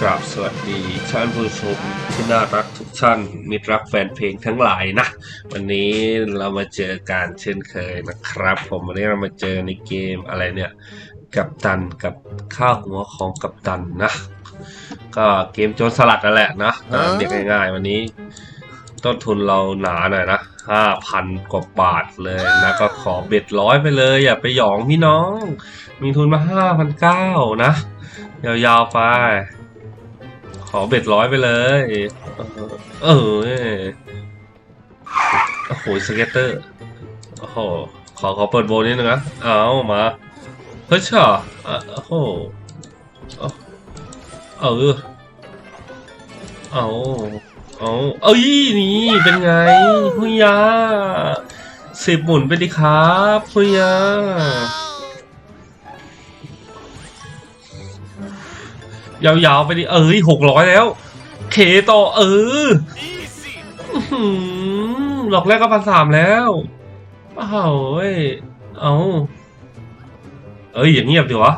กราบสวัสดีท่านผู้ชมที่น่ารักทุกท่านมิตรรักแฟนเพลงทั้งหลายนะ วันนี้เรามาเจอกันเช่นเคยนะครับ ผมวันนี้เรามาเจอในเกมอะไรเนี่ย กับตันกับข้าวหัวของกับตันนะ ก็เกมโจรสลัดนั่นแหละนะอ่าเรียกง่ายๆ วันนี้ ต้นทุนเราหนาหน่อยนะห้าพันกว่าบาทเลยนะ ก็ขอเบ็ดร้อยไปเลย อย่าไปหยองพี่น้อง มีทุนมาห้าพันเก้านะ ยาวๆไปข อเบ็ดร้อยไปเลยเออเออโอ้โหสเก็ตเตอร์โอ้โหขอขอเปิดโบนิดนึงนะเอามาเฮ้ยช่ออะโอ้โหเอาเออเอาเอาเอ้ยนี่เป็นไงพุยาสิบหมุนไปดิครับพุยา ยาวๆไปดิเอ้ยหกร้อยแล้ว เคต่อเออหือหลอกแรกก็พันสามแล้วอ้าวเว้ยเอาเอ้ยอย่างเงียบดิวะ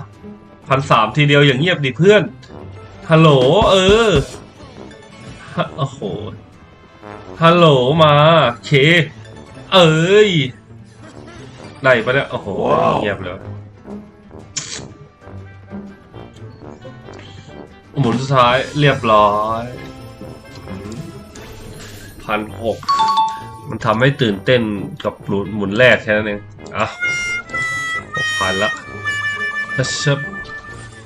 พันสามทีเดียวอย่างเงียบดิเพื่อนฮัลโหลเออโอ้โหฮัลโหลมาเค เอ้ยได้ปะเนี่ยโอ้โหเงียบเลย หมุนสุดท้ายเรียบร้อยพันหกมันทำให้ตื่นเต้นกับหมุนหมุนแรกแค่นั้นเองอะหกพันละก็เชิบ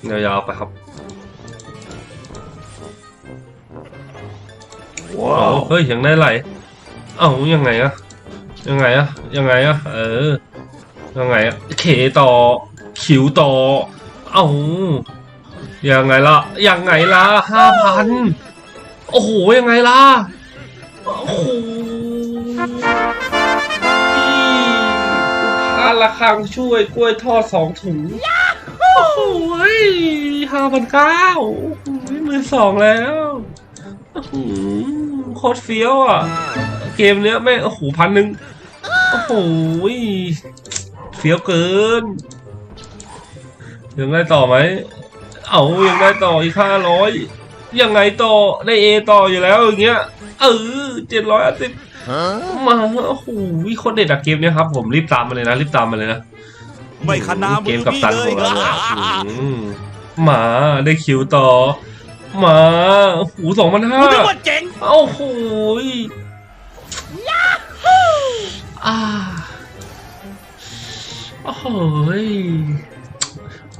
ยาวๆไปครับว้าวเฮ้ยยังได้ไหลเอ้ายังไงอะยังไงอะยังไงอะเออยังไงอะเคต่อคิวต่อ เอ้า ยังไงล่ะ ยังไงล่ะห้าพันโอ้โห ยังไงล่ะ โอ้โหพาละครังช่วยกล้วยทอดสองถุง โอ้โหห้าพันเก้าหมื่นสองแล้วอื้อหือโคตรเฟี้ยวอะ เกมเนี้ยไม่โอ้โหพันหนึ่งโอ้โหเฟี้ยวเกินยังไงต่อไหม เอายังได้ต่ออีกห้าร้อยยังไงต่อได้เอต่ออยู่แล้วอย่างเงี้ยเออเจ็ดร้อยสิบมาโอ้โหโคตรเด็ดอะเกมเนี้ยครับ ผมรีบตามมาเลยนะรีบตามมาเลยนะไม่ขนาเกมืมอกับพี่ตันเลขยองเราอะอืมมาได้คิวต่อมาโอ้โหสองพันห้ากูนึกว่าเจ๋งโอ้โหอ่าโอ้โหย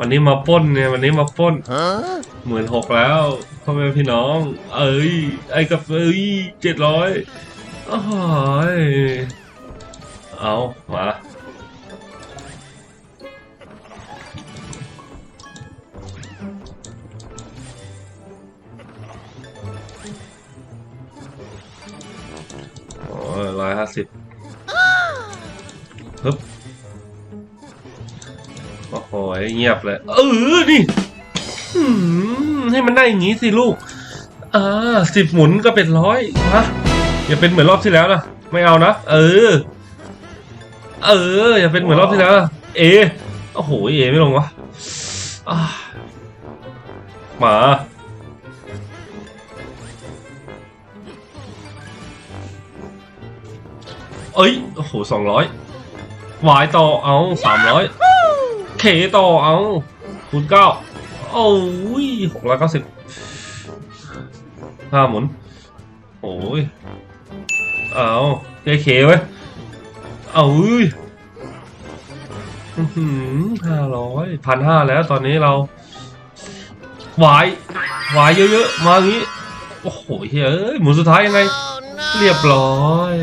วันนี้มาปล้นเนี่ยวันนี้มาปล้นหมื่นหกแล้วพ่อแม่พี่น้อง เอ้ยไอ้กับเอ้ยเจ็ดร้อยโอ้โหยเอามาโอ้ยร้อยห้าสิบฮึบ โอ้โหเงียบเลย เออนี่ให้มันได้อย่างงี้สิลูกอ่าสิบหมุนก็เป็นร้อยฮะอย่าเป็นเหมือนรอบที่แล้วนะไม่เอานะเออ เออ อย่าเป็นเหมือนรอบที่แล้ว เอโอ้โหเอไม่ลงวะมาเอ้ย โอ้โหสองร้อยวายต่อ เอาสามร้อย เคต่อเอาคูณเก้าโอ้ยหกร้อยเก้าสิบห้าหมุนโอ้ยเอาเคเคไว้เอาเอ้ยห้าร้อยพันห้าแล้วตอนนี้เราหวายวายเยอะๆ มาอย่างนี้ โอ้โหเฮ้ยหมุนสุดท้ายยังไง เรียบร้อย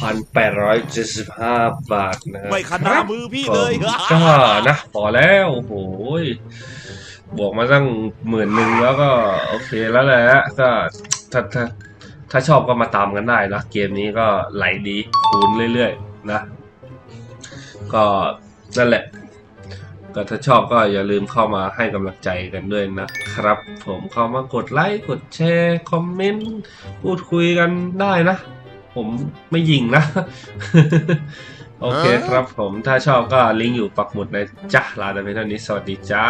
พันแปดร้อยเจ็ดสิบห้าบาทนะครัไม่ขนามือพี่เลยก็นะพอแล้วโอ้โหยบวกมาตั้งหมื่นหนึ่งแล้วก็ โอเคแล้วแหละก็ถ้าถ้าถ้าชอบก็มาตามกันได้นะเกมนี้ก็ไหลดีคูณเรื่อยๆนะ ก็นั่นแหละ ก็ถ้าชอบก็อย่าลืมเข้ามาให้กำลังใจกันด้วยนะครับ ผมเข้ามากดไลค์กดแชร์ คอมเมนต์ พูดคุยกันได้นะ ผมไม่ยิงนะ โอเคครับผมถ้าชอบก็ลิงก์อยู่ปักหมุดในจ้าลาไปเท่านี้สวัสดีจ้า